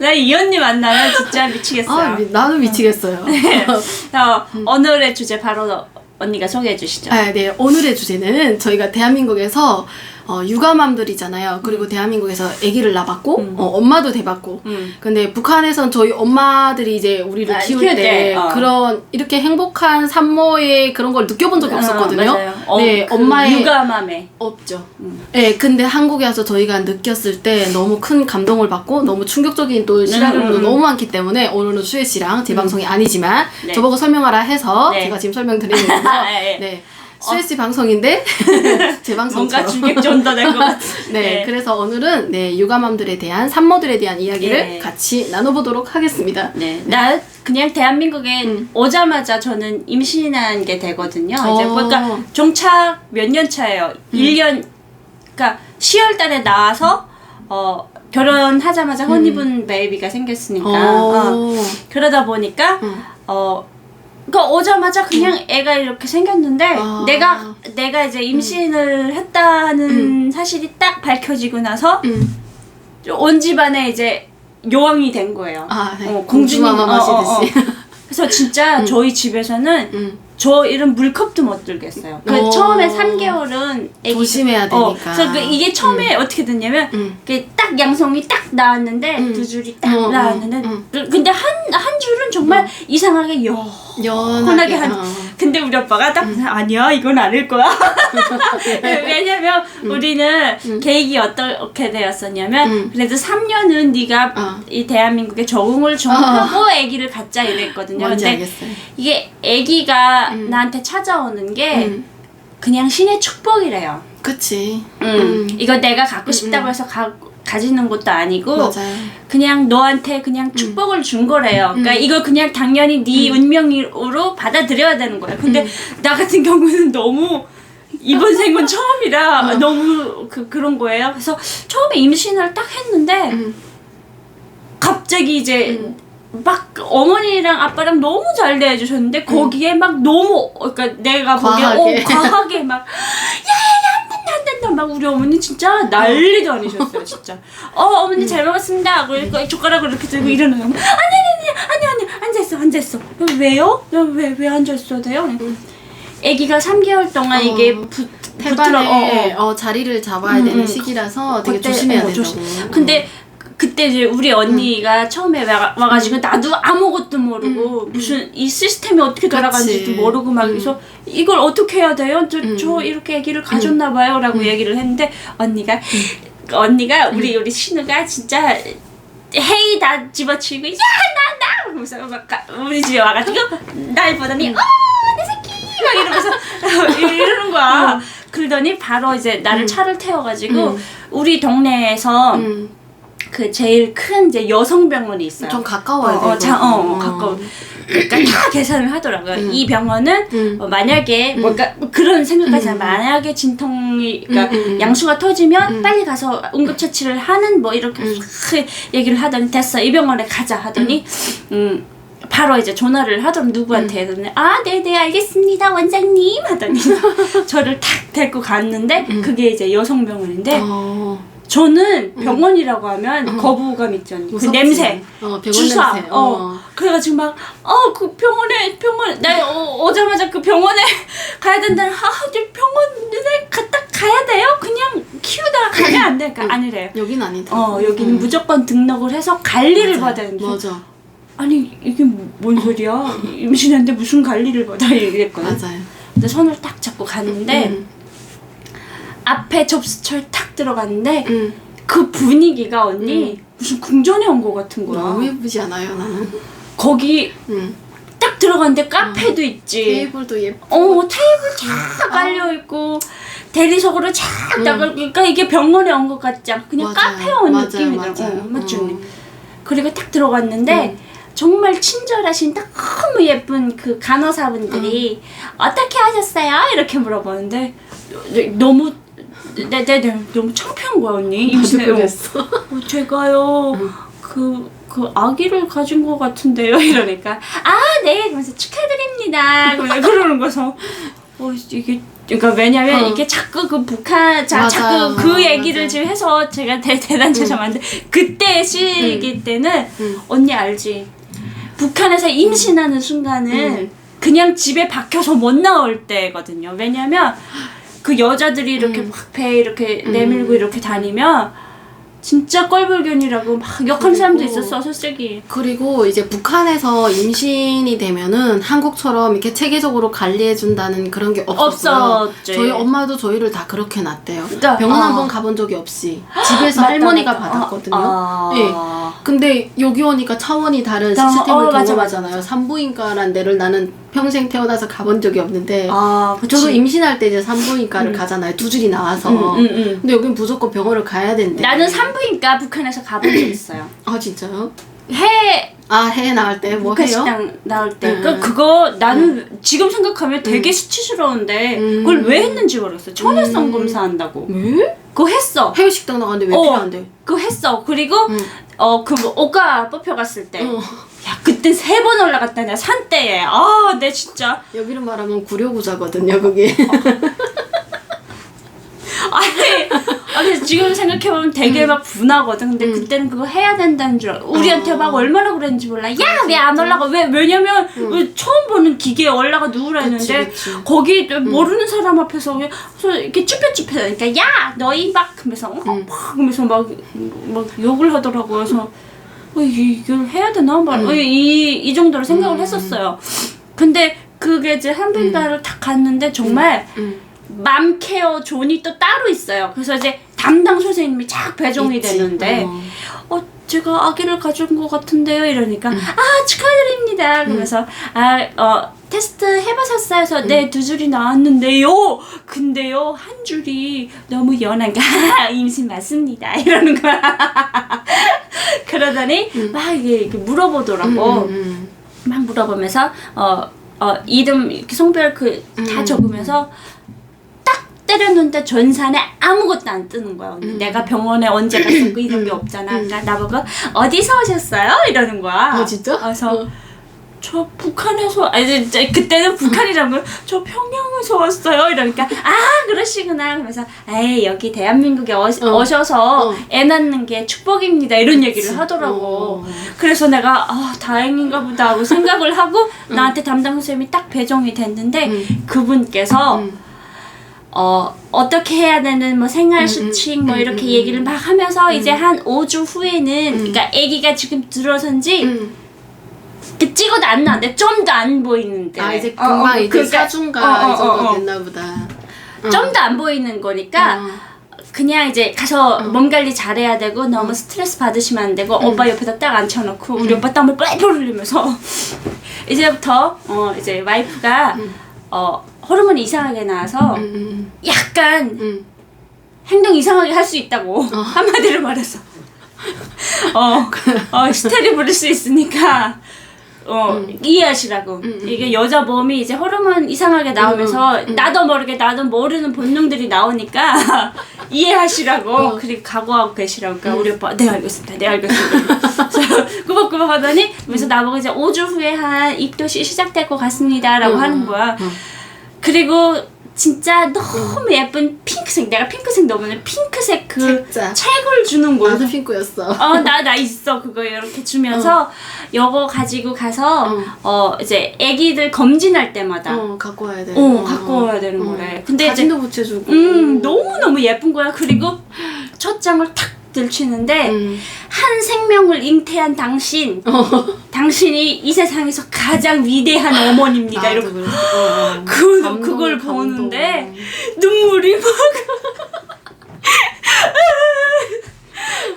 아나이 언니 만나면 진짜 미치겠어요. 아, 미, 나도 미치겠어요. 네. 어, 오늘의 주제 바로 언니가 소개해 주시죠. 아, 네. 오늘의 주제는 저희가 대한민국에서 어, 육아맘들이잖아요. 그리고 대한민국에서 아기를 낳았고 어, 엄마도 돼봤고. 음. 근데 북한에선 저희 엄마들이 이제 우리를 아, 키울 키울 때, 때, 어. 그런 이렇게 행복한 산모의 그런 걸 느껴본 적이 없었거든요. 어, 맞아요. 어, 네, 그 엄마의 육아맘에 없죠. 네, 근데 한국에 와서 저희가 느꼈을 때 너무 큰 감동을 받고 너무 충격적인 또 시나리오도 음. 너무 많기 때문에 오늘은 수혜 씨랑 제 방송이 아니지만 네. 저보고 설명하라 해서 네. 제가 지금 설명드리는 거죠. 네. 네. 씨 방송인데 제 뭔가 방송처럼. 충격 전달될 것 같은. 네, 그래서 오늘은 네 육아맘들에 대한 산모들에 대한 이야기를 예. 같이 나눠보도록 하겠습니다. 네, 나 그냥 대한민국에 음. 오자마자 저는 임신한 게 되거든요. 이제 어. 음. 그러니까 종착 몇 년 차예요. 1년 그러니까 10월 달에 나와서 어 결혼하자마자 혼이분 베이비가 생겼으니까 어, 어. 그러다 보니까 음. 어 그러니까 오자마자 그냥 애가 이렇게 생겼는데 아. 내가 내가 이제 임신을 했다는 사실이 딱 밝혀지고 나서 음. 온 집안에 이제 요왕이 된 거예요. 아, 네. 어, 공주님, 어, 어, 마시듯이. 그래서 진짜 저희 집에서는 음. 저 이런 물컵도 못 들겠어요. 그 오. 처음에 3개월은 조심해야 어, 되니까. 그래서 그 이게 처음에 어떻게 됐냐면 음. 그딱 양성이 딱 나왔는데 음. 두 줄이 딱 어, 어, 나왔는데 음. 그- 근데 한 한 줄은 정말 이상하게 여 연하게 한 어. 근데 우리 오빠가 딱 아니야 이건 아닐 거야 왜냐면 우리는 계획이 어떻게 되었었냐면 음. 그래도 3년은 네가 어. 이 대한민국에 적응을 좀 하고 아기를 갖자 이랬거든요 뭔지 근데 알겠어요. 이게 아기가 음. 나한테 찾아오는 게 음. 그냥 신의 축복이래요 그치. 음. 음. 이거 내가 갖고 싶다고 해서 가, 가지는 것도 아니고 맞아요. 그냥 너한테 그냥 축복을 준 거래요. 그러니까 음. 이걸 그냥 당연히 네 운명으로 받아들여야 되는 거예요. 근데 음. 나 같은 경우는 너무 이번 생은 처음이라 너무 그 그런 거예요. 그래서 처음에 임신을 딱 했는데 음. 갑자기 이제 막 어머니랑 아빠랑 너무 잘 대해주셨는데 거기에 막 너무 그러니까 내가 보기에 과하게. 어, 과하게 막 야야야 안 된다 안 된다 막 우리 어머니 진짜 난리도 아니셨어요 진짜 어 어머니 잘 먹었습니다 그러니까 젓가락을 이렇게 들고 일어나요 아니 아니 아니 아니 아니 앉아있어 앉아있어 왜요? 왜왜 앉아있어야 돼요? 아기가 3개월 동안 이게 어. 붙 태반에 붙들어- 어, 어. 어, 자리를 잡아야 음, 되는 음. 시기라서 되게 그때, 조심해야 어, 된다고. 조심- 근데 그- 그때 이제 우리 언니가 처음에 와, 와가지고 나도 아무것도 모르고 무슨 이 시스템이 어떻게 돌아가는지도 그치. 모르고 막 음. 그래서 이걸 어떻게 해야 돼요? 저, 음. 저 이렇게 아기를 가졌나 봐요 라고 얘기를 했는데 언니가 언니가 우리 우리 신우가 진짜 헤이 다 집어치고 야나나 그러면서 막 가- 우리 집에 와가지고 날 보더니 어내 새끼 막 이러면서 이러는 거야. 그러더니 바로 이제 나를 차를 태워가지고 음. 우리 동네에서 음. 그 제일 큰 이제 여성 병원이 있어요. 좀 가까워야 어, 어. 자, 어, 어, 가까워. 그러니까 다 계산을 하더라고요. 음. 이 병원은 음. 어, 만약에 뭔가 그런 생각까지 음. 만약에 진통이 그러니까 음, 음, 음. 양수가 터지면 음. 빨리 가서 응급 처치를 하는 뭐 이렇게 싹 얘기를 하더니 됐어 이 병원에 가자 하더니 음. 바로 이제 전화를 하더니 누구한테 음. 하더니 아 네네 알겠습니다 원장님 하더니 저를 탁 데리고 갔는데 그게 이제 여성 병원인데 어. 저는 병원이라고 하면 거부감 있잖아요. 그 무섭지. 냄새. 어, 병원 주사. 냄새. 어. 어. 그래가지고 막, 어, 그 병원에, 병원, 나 어, 오자마자 그 병원에 가야 된다는, 아, 이제 병원에 갔다 가야 돼요? 그냥 키우다가 가면 안 돼. 그러니까 아니래요. 여긴 아니다. 어, 여기는 음. 무조건 등록을 해서 관리를. 받아야 되는데. 맞아. 아니, 이게 뭐- 뭔 소리야? 임신했는데 무슨 관리를 받아? 이랬거든. 맞아요. 근데 손을 딱 잡고 갔는데, 음. 앞에 접수처에 탁 들어갔는데, 음. 그 분위기가 언니, 무슨 궁전에 온것 같은 거야. 너무 예쁘지 않아요, 나는. 거기 음. 딱 들어갔는데 카페도 있지. 테이블도 예쁘고. 어 테이블 쫙 깔려 있고 대리석으로 쫙 나가. 그러니까 이게 병원에 온 것 같지 않고 그냥 음. 맞아요. 카페에 온 맞아요, 느낌이더라고. 맞아요. 어, 맞지 어. 언니? 그리고 딱 들어갔는데 정말 친절하신 너무 예쁜 그 간호사분들이 어떻게 하셨어요? 이렇게 물어보는데 너무 내, 내, 내, 너무 창피한 거야 언니 임신해 그랬어. 어, 제가요 그, 그 아기를 가진 것 같은데요 이러니까 아 네 그러면서 축하드립니다 그러면 그러는 거서 어 이게 그러니까 왜냐면 어. 이게 자꾸 그 북한 자, 맞아요. 자꾸 그 어, 얘기를 맞아요. 지금 해서 제가 대, 대단 죄송한데 그때 시기 때는 음. 언니 알지 북한에서 임신하는 순간은 음. 그냥 집에 박혀서 못 나올 때거든요 왜냐면 그 여자들이 이렇게 음. 막배 이렇게 음. 내밀고 이렇게 다니면 진짜 꼴불견이라고 막 욕하는 사람도 있었어 솔직히 그리고 이제 북한에서 임신이 되면은 한국처럼 이렇게 체계적으로 관리해 준다는 그런 게 없었어요. 없었지. 저희 엄마도 저희를 다 그렇게 낳대요. 그러니까, 병원 어. 한번 가본 적이 없이 집에서 할머니가. 받았거든요. 아, 예. 아. 근데 여기 오니까 차원이 다른 어, 시스템을 어, 맞아, 경험하잖아요. 산부인과란 데를 나는 평생 태어나서 가본 적이 없는데 아, 그치. 저도 임신할 때 이제 산부인과를 가잖아요. 두 줄이 나와서. 음, 음, 음. 근데 여긴 무조건 병원을 가야 된대. 나는 산부인과 북한에서 가본 적 있어요. 아 진짜요? 해 아해 나올 때뭐 북한 해요? 식당 나올 때. 응, 그 응. 그거 나는 지금 생각하면 되게 수치스러운데 음. 그걸 왜 했는지 모르겠어. 천연성 음. 검사한다고. 왜? 그거 했어. 해외 식당 나갔는데 왜 어. 필요한데? 그거 했어. 그리고 응. 어그 오가 뽑혀갔을 때. 어. 야 그때 세 번 올라갔다 내가 산때에. 아내 진짜. 여기로 말하면 구려부자거든요, 그게. 아니, 아니 지금 생각해보면 되게 막 분하거든. 근데 음. 그때는 그거 해야 된다는 줄 알고 우리한테 어. 막 얼마나 그랬는지 몰라. 야 왜 안 올라가? 왜 왜냐면 왜 처음 보는 기계에 올라가 누우라 그치, 했는데 그치. 거기 모르는 사람 앞에서 그냥 서 이렇게 쭈뼛쭈뼛하니까 야 너희 막 어, 음. 막 하면서 막, 막 욕을 하더라고. 그래서 어, 이- 이걸 해야 되나? 막 음. 이, 이 정도로 생각을 했었어요. 근데 그게 이제 한분가를 딱 갔는데 정말 음. 맘케어 존이 또 따로 있어요. 그래서 이제 담당 선생님이 쫙 배정이 있지. 되는데 어. 어 제가 아기를 가져온 것 같은데요 이러니까 음. 아 축하드립니다 그러면서 아어 테스트 해보셨어요 음. 네두 줄이 나왔는데요 근데요 한 줄이 너무 연한가 임신 맞습니다 이러는 거야 그러더니 막 이게 물어보더라고 음, 음, 막 물어보면서 어, 어 이름 이렇게 성별 그다 음. 적으면서 딱 때렸는데 전산에 아무것도 안 뜨는 거야. 음. 언니. 내가 병원에 언제 갔었고 이런 게 없잖아. 그러니까 나보고 어디서 오셨어요? 이러는 거야. 어, 진짜? 그래서 어. 저 북한에서 아니 진짜 그때는 북한이란 걸저 평양에서 왔어요 이러니까 아 그러시구나 그러면서 에이 여기 대한민국에 어, 어. 오셔서 어. 애 낳는 게 축복입니다 이런 얘기를. 하더라고 어. 그래서 내가 아 다행인가 보다 하고 생각을 하고 나한테 담당 선생님이 딱 배정이 됐는데 음. 그분께서 음. 어 어떻게 해야 되는 뭐 생활 음, 수칙 음, 뭐 음, 이렇게 음, 얘기를 막 하면서 이제 한 5주 후에는 그러니까 아기가 지금 들어선지 음. 이렇게 찍어도 안 나는데 좀 더 안 보이는데 아 이제 어, 어, 금방 이제 그러니까, 사중가 어, 어, 이 정도 어, 어. 됐나 보다. 어. 좀 더 안 보이는 거니까 어. 그냥 이제 가서 몸 관리 잘해야 되고 너무 스트레스 받으시면 안 되고 오빠 옆에다 딱 앉혀놓고 우리 오빠 땀을 뻘뻘 흘리면서 이제부터 어 이제 와이프가 어 호르몬이 이상하게 나와서 음, 음, 약간 음. 행동 이상하게 할 수 있다고 한마디로 말해서 어, 어 히스테리 부릴 수 있으니까 어 이해하시라고. 이게 여자 몸이 이제 호르몬 이상하게 나오면서 나도 모르게 나도 모르는 본능들이 나오니까 이해하시라고. 그리고 각오하고 계시라고. 그러니까 우리 오빠 네 알겠습니다. 네 알겠습니다. 그래서 꾸벅꾸벅 하더니 그래서 나보고 이제 5주 후에 한 입도시 시작될 것 같습니다라고 음, 하는 거야. 음. 그리고 진짜 너무 예쁜 핑크색 내가 핑크색 너무 핑크색 그 책자. 책을 주는 거야 나도 핑크였어. 어, 나, 나 있어. 그거 이렇게 주면서, 요거 가지고 가서, 어. 어, 이제, 애기들 검진할 때마다, 어, 어 갖고 와야 돼. 갖고 와야 되는 거래. 근데 이제, 사진도 붙여주고. 음, 너무 너무 예쁜 거야. 그리고, 첫 장을 탁 들치는데, 음. 한 생명을 잉태한 당신, 어. 당신이 이 세상에서 가장 위대한 어머니입니다. 이렇게. 그, 그걸. 보는데, 눈물이 막.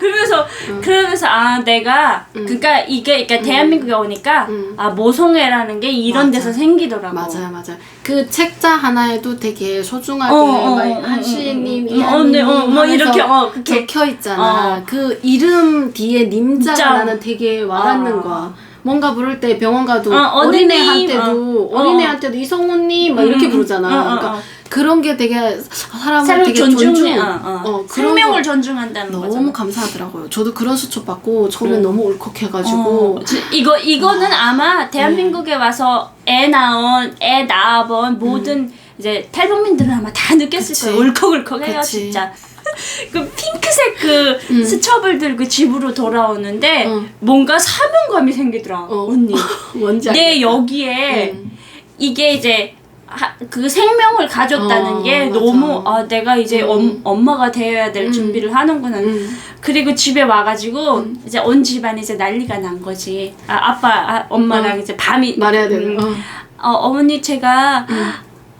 그러면서 그러면서 아 내가 그러니까 이게 그러니까 대한민국에 오니까 음. 아 모성애라는 게 이런 맞아. 데서 생기더라고. 맞아요, 맞아요. 그 책자 하나에도 되게 소중하게 어, 어, 막 어, 한시님, 어, 어, 이한님 네, 어, 뭐 이렇게, 어, 그렇게. 적혀 있잖아. 어. 그 이름 뒤에 님자가 진짜. 나는 되게 와닿는 어. 거야. 뭔가 부를 때 병원 가도 어, 어린이, 어린애한테도 어. 어. 린애한테도 이성훈님 막 이렇게 음, 부르잖아. 음, 어, 어, 그러니까 어. 그런 게 되게 사람을 되게 존중해. 존중. 어, 어. 어, 그런 생명을 거 존중한다는 너무 거잖아. 감사하더라고요. 저도 그런 수첩 받고 처음에 너무 울컥해가지고 어, 지- 이거 이거는 아마 대한민국에 와서 애 낳은 애 낳아본 모든 이제 탈북민들은 아마 다 느꼈을 그치. 거예요. 울컥울컥해요 그치. 진짜. 그 핑크색 그 음. 스첩을 들고 집으로 돌아오는데 응. 뭔가 사명감이 생기더라 어. 언니. 뭔지 내. 여기에 음. 이게 이제 하, 그 생명을 가졌다는 어, 게 맞아. 너무 아 내가 이제 음. 엄, 엄마가 되어야 될 음. 준비를 하는구나. 음. 그리고 집에 와가지고 이제 온 집안이 이제 난리가 난 거지. 아 아빠 아, 엄마랑 어. 이제 밤이 말해야 되는. 음, 어. 어, 어머니 제가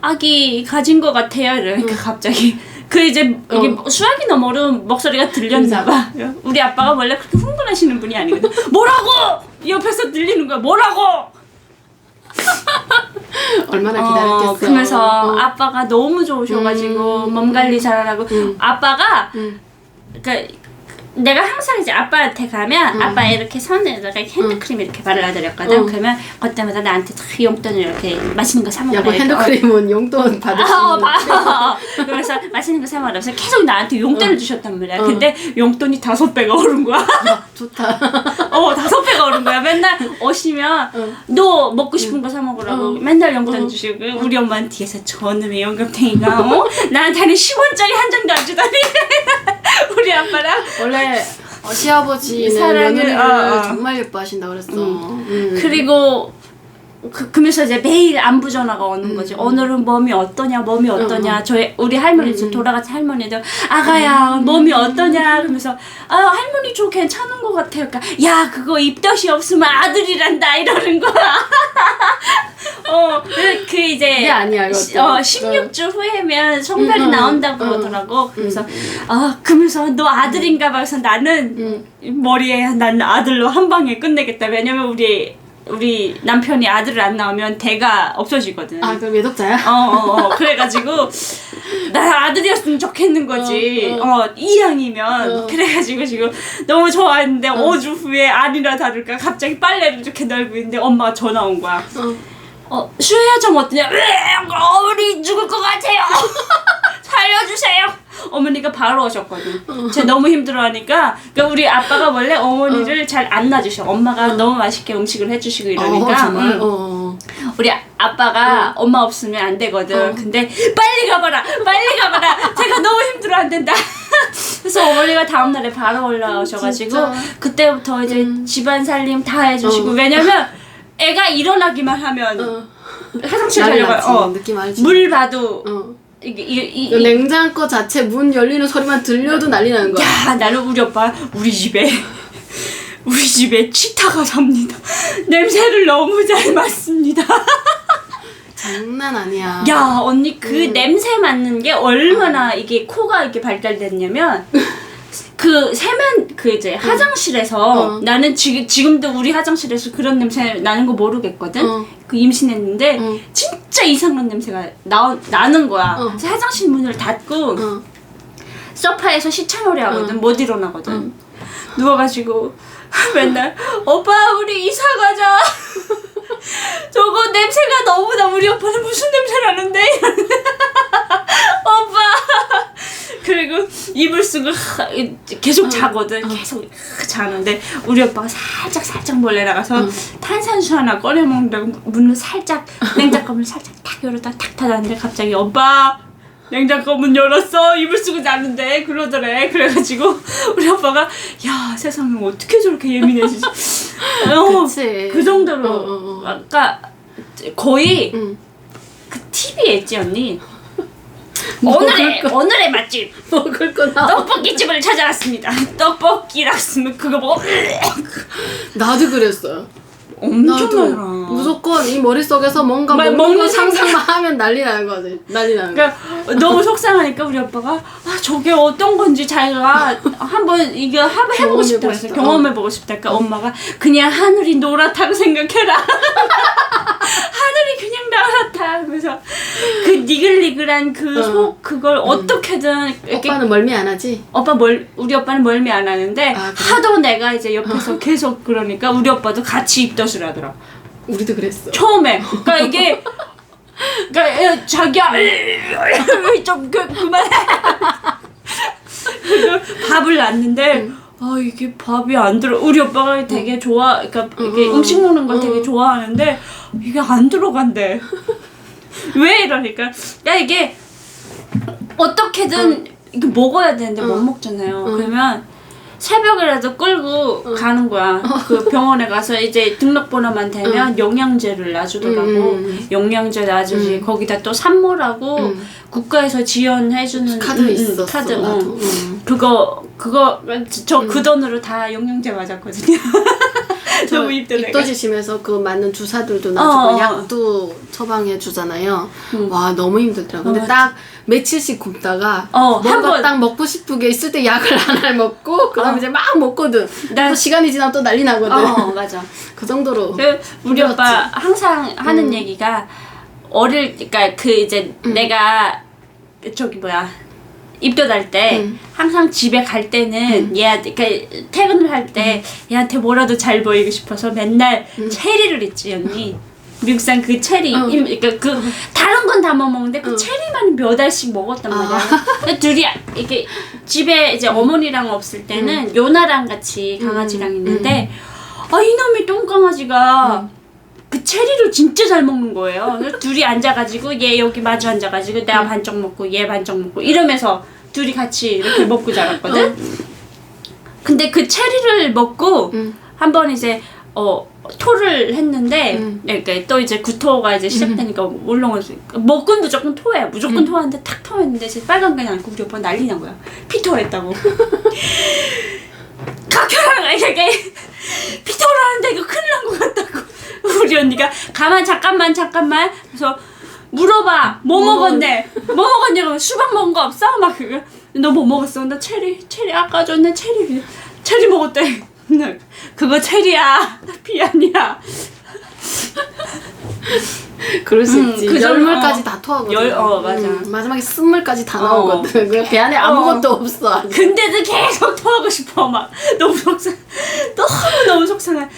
아기 가진 것 같아요. 이러니까 갑자기 그 이제 이게 어. 수학이 너무 어려운 목소리가 들렸나 봐. 우리 아빠가 원래 그렇게 흥분하시는 분이 아니거든. 뭐라고? 옆에서 들리는 거야. 뭐라고? 얼마나 기다렸겠어. 어, 그러면서 어. 아빠가 너무 좋으셔가지고 음. 몸 관리 잘하고 음. 아빠가 음. 그러니까 내가 항상 이제 아빠한테 가면 음. 아빠 이렇게 손에다가 핸드크림 이렇게 발라드렸거든. 어. 그러면 그때마다 나한테 탁 용돈을 이렇게 맛있는 거 사 먹으라. 야뭐 핸드크림은 용돈 받을 수 아. 봐. 그래서 맛있는 거 사 먹으면서 계속 나한테 용돈을 주셨단 말이야. 어. 근데 용돈이 다섯 배가 오른 거야. 좋다. 어 다섯 배가 오른 거야. 맨날 오시면 어. 너 먹고 싶은 거 사 먹으라고 어. 맨날 용돈 어. 주시고 우리 엄마는 뒤에서 저놈의 영감탱이가 어? 나한테는 10원짜리 한 장도 안 주다니 우리 아빠랑 원래 어, 시아버지는 사랑을, 며느리를 어, 어. 정말 예뻐하신다 그랬어. 음. 그리고 그, 그러면서 이제 매일 안부 전화가 오는 음. 거지. 오늘은 몸이 어떠냐, 몸이 어떠냐. 저희 우리 할머니, 음, 저 음. 돌아가신 할머니도 아가야, 몸이 어떠냐. 그러면서 아 할머니 저 괜찮은 것 같아요. 그러니까 야 그거 입덧이 없으면 아들이란다 이러는 거야. 어, 그, 그 이제 그게 아니야. 시- 어, 16주 후에면 성별이 음, 음, 나온다고 음. 그러더라고. 그래서 아 그러면서 너 아들인가 봐. 그래서 나는 음. 머리에 난 아들로 한 방에 끝내겠다. 왜냐면 우리 우리 남편이 아들을 안 낳으면 대가 없어지거든. 아 그럼 외독자야? 어, 어, 어. 그래가지고, 나 아들이었으면 좋겠는 거지. 어, 어, 이양이면. 어. 그래가지고 지금 너무 좋아했는데, 어. 5주 후에 아니라 다를까 갑자기 빨래를 이렇게 널고 있는데 엄마가 전화 온 거야. 어. 어, 좀 어떠냐? 으, 어머니 죽을 것 같아요. 살려주세요. 어머니가 바로 오셨거든. 제가 너무 힘들어하니까 그러니까 우리 아빠가 원래 어머니를 잘 안 놔주셔. 엄마가 너무 맛있게 음식을 해주시고 이러니까. 어, 정말. 음. 어. 우리 아빠가 엄마 없으면 안 되거든. 어. 근데 빨리 가봐라, 빨리 가봐라. 제가 너무 힘들어 안 된다. 그래서 어머니가 다음 날에 바로 올라오셔가지고 진짜? 그때부터 이제 음. 집안 살림 다 해주시고 어. 왜냐면 애가 일어나기만 하면 어. 화장실 난리 가려고. 어. 느낌 알지? 물 봐도 어. 이게 이, 이, 그 이, 냉장고 자체 문 열리는 소리만 들려도 난리 나는 거야. 야 나는 우리 오빠 우리 집에 우리 집에 치타가 삽니다. 냄새를 너무 잘 맡습니다. 장난 아니야. 야 언니 그 음. 냄새 맡는 게 얼마나 이게 코가 이렇게 발달됐냐면 그 세면 그 이제 화장실에서 어. 나는 지금 지금도 우리 화장실에서 그런 냄새 나는 거 모르겠거든. 어. 그 임신했는데 어. 진짜 이상한 냄새가 나 나는 거야. 어. 그래서 화장실 문을 닫고 어. 소파에서 시차놀이 하거든. 어. 못 일어나거든. 누워가지고 맨날 오빠 우리 이사 가자. 저거 냄새가 너무나 우리 오빠는 무슨 냄새 나는데? 오빠. 그리고 이불 쓰고 하- 계속 자거든. 계속 자는데 우리 오빠가 살짝 살짝 몰래 나가서 어. 탄산수 하나 꺼내 먹는다고 문을 살짝 냉장고 문을 살짝 탁 열었다 탁 닫았는데 갑자기 오빠 냉장고 문 열었어 이불 쓰고 자는데 그러더래 그래가지고 우리 아빠가 야 세상에 어떻게 저렇게 예민해지지 어, 그치. 그 정도로 어, 어, 어. 아까 거의 응. 그 TV 엣지 언니 오늘의 거. 오늘의 맛집 먹을 거 나. 떡볶이 집을 찾아왔습니다 떡볶이라 쓰면 그거 뭐 나도 그랬어요. 엄청 나도 많아 무조건 이 머릿속에서 뭔가 막 먹는 먹는 거 상상만 하면 난리 나는 거지. 난리 나는 거. 그러니까 너무 속상하니까 우리 아빠가 아 저게 어떤 건지 자기가 한번 이거 한번 해보고 싶다 그래서 싶다. 경험해보고 싶다 그러니까 엄마가 그냥 하늘이 노랗다고 생각해라 하늘이 그냥 노랗다 그래서 그 니글니글한 그 어. 속 그걸 어떻게든 이렇게 오빠는 멀미 안 하지? 오빠 멀 우리 오빠는 멀미 안 하는데 아, 그래? 하도 내가 이제 옆에서 계속 그러니까 우리 오빠도 같이 입 덧을 하더라. 우리도 그랬어. 처음에. 그러니까 이게 그러니까 야, 자기야. 좀 그, 그만해. 밥을 놨는데 아 이게 밥이 안 들어. 우리 오빠가 되게 좋아 그러니까 이게 응, 음식 먹는 걸 응. 되게 좋아하는데 이게 안 들어간대. 왜 이러니까? 야 이게 어떻게든 이게 먹어야 되는데 못 먹잖아요. 그러면 새벽이라도 끌고 가는 거야. 그 병원에 가서 이제 등록번호만 대면 영양제를 놔주더라고. 음. 영양제 놔주지. 거기다 또 산모라고 국가에서 지원해주는 카드 음, 음, 있었어 카드. 응. 음. 그거 그거 저 그 돈으로 다 영양제 맞았거든요. 너무 입도 내가. 입도지심에서 그 맞는 주사들도 어, 놔주고 어. 약도 처방해 주잖아요. 와 너무 힘들더라고. 근데 어, 딱 며칠씩 굶다가 어, 한 뭔가 번. 딱 먹고 싶은 게 있을 때 약을 하나를 먹고 그다음에 어. 이제 막 먹거든. 난- 또 시간이 지나면 또 난리 나거든. 어 맞아. 그 정도로. 그 우리 힘들었지. 오빠 항상 하는 음. 얘기가 어릴 그러니까 그 이제 내가 저기 뭐야 입도 날때 음. 항상 집에 갈 때는 얘 그러니까 퇴근을 할 때 얘한테 뭐라도 잘 보이고 싶어서 맨날 체리를 있지 언니. 미국산 그 체리. 어. 임- 그러니까 그 다른 건 다 못 먹는데 그 체리만 몇 알씩 먹었단 말이야. 근데 둘이 이렇게 집에 이제 어머니랑 없을 때는 요나랑 같이 강아지랑 있는데 아 이놈의 똥강아지가 그 체리를 진짜 잘 먹는 거예요. 그래서 둘이 앉아가지고 얘 여기 마주 앉아가지고 내가 반쪽 먹고 얘 반쪽 먹고 이러면서 둘이 같이 이렇게 먹고 자랐거든. 근데 그 체리를 먹고 음. 한번 이제 어 토를 했는데 음. 그러니까 또 이제 구토가 이제 시작되니까 울렁을 먹고 무조건 토해 무조건 음. 토하는데 탁 토했는데 이제 빨간 게 나고 우리 오빠 난리 난 거야 피토했다고 각혈하는 이게 피토를 하는데 이거 큰일 난 것 같다고 우리 언니가 가만 잠깐만 잠깐만 그래서 물어봐 뭐 먹었네 뭐 먹었냐고 수박 먹은 거 없어 막 그거 너 뭐 먹었어 나 체리 체리 아까 전에 체리 체리 먹었대 나 그거 체리야 피 아니야 그럴 수 음, 있지. 그 열물까지 어. 다 토하거든. 열- 어, 맞아. 마지막에 쓴물까지 다 어. 나오거든. 그배 안에 아무것도 없어. 근데도 계속 토하고 싶어 막 너무 속상 너무 너무 속상해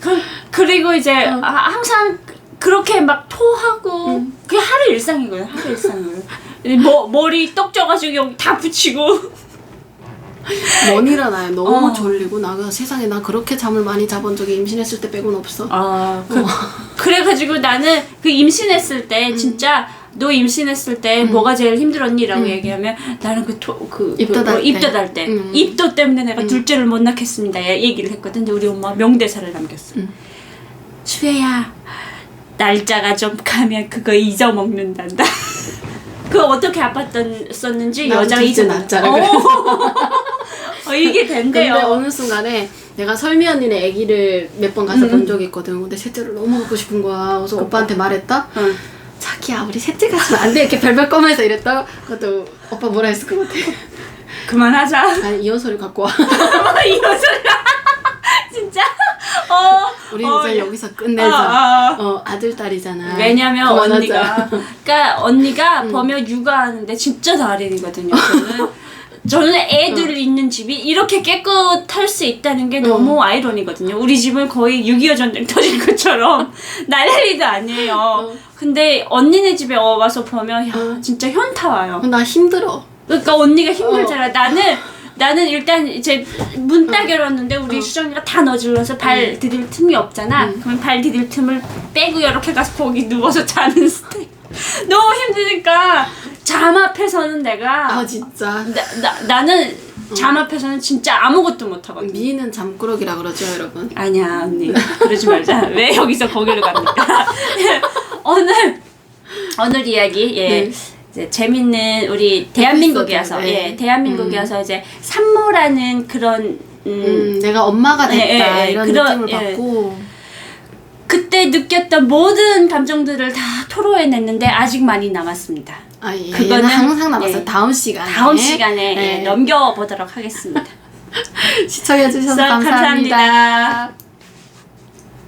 그, 그리고 이제 아, 항상 그렇게 막 토하고 그게 하루 일상인 거예요 하루 거예요 머, 머리 떡 져가지고 여기 다 붙이고. 못 일어나요. 너무 어. 졸리고 나가 세상에 나 그렇게 잠을 많이 자본 적이 임신했을 때 빼고는 없어. 아 그, 그래가지고 나는 그 임신했을 음. 때 진짜 너 임신했을 때 뭐가 제일 힘들었니라고 얘기하면 나는 그그 그, 입덧 그, 할뭐 때. 입덧 할 때. 음. 입덧 때문에 내가 둘째를 못 낳겠습니다. 얘기를 했거든. 근데 우리 엄마 명대사를 남겼어 음. 수혜야 날짜가 좀 가면 그거 잊어먹는단다 그거 어떻게 아팠었는지 나도 여자가 둘째 잊어먹 날짜를 어. 어, 이게 된대요 근데 어느 순간에 내가 설미 언니네 아기를 몇 번 가서 음. 본 적이 있거든. 근데 셋째를 너무 갖고 싶은 거야. 그래서 오빠한테 말했다. 응. 자기야 우리 셋째 가지면 안 돼. 이렇게 별별 꺼면서 이랬다가 그것도 오빠 뭐라 했을 것 같아. 그만하자 아니 이혼 소리 갖고 와. 이거 소리야 진짜 어 우리 어, 이제 여기서 끝내자. 아, 아. 어 아들 딸이잖아. 왜냐면 그만하자. 언니가 그러니까 언니가 음. 보면 육아하는데 진짜 달인이거든요. 저는 저는 애들 있는 집이 이렇게 깨끗할 수 있다는 게 너무 아이러니거든요. 우리 집은 거의 6.25 전쟁 터진 것처럼 난리도 아니에요. 어. 근데 언니네 집에 어, 와서 보면 야 어. 진짜 현타 와요. 나 힘들어. 그러니까 언니가 힘들잖아. 어. 나는 나는 일단 이제 문 딱 열었는데 우리 수정이가 다 너질러서 발 디딜 틈이 없잖아. 그러면 발 디딜 틈을 빼고 이렇게 가서 거기 누워서 자는 스타일. 너무 힘드니까 잠 앞에서는 내가 아 진짜. 나, 나, 나는 잠 앞에서는 진짜 아무것도 못 하거든. 미인은 잠꾸러기라 그러죠 여러분. 아니야 언니 그러지 말자. 왜 여기서 거기를 갑니까? 오늘 오늘 이야기 예. 네. 이제 재밌는 우리 대한민국이어서 에피소드, 네. 예 대한민국이어서 이제 산모라는 그런 음, 음, 내가 엄마가 됐다 예, 예, 예. 이런 그런- 느낌을 예. 받고 그때 느꼈던 모든 감정들을 다 토로해냈는데 아직 많이 남았습니다. 아, 예, 그거는- 항상 남았어요. 예. 다음 시간에 다음 시간에 네. 예, 넘겨보도록 하겠습니다. 시청해 주셔서 감사합니다. 감사합니다.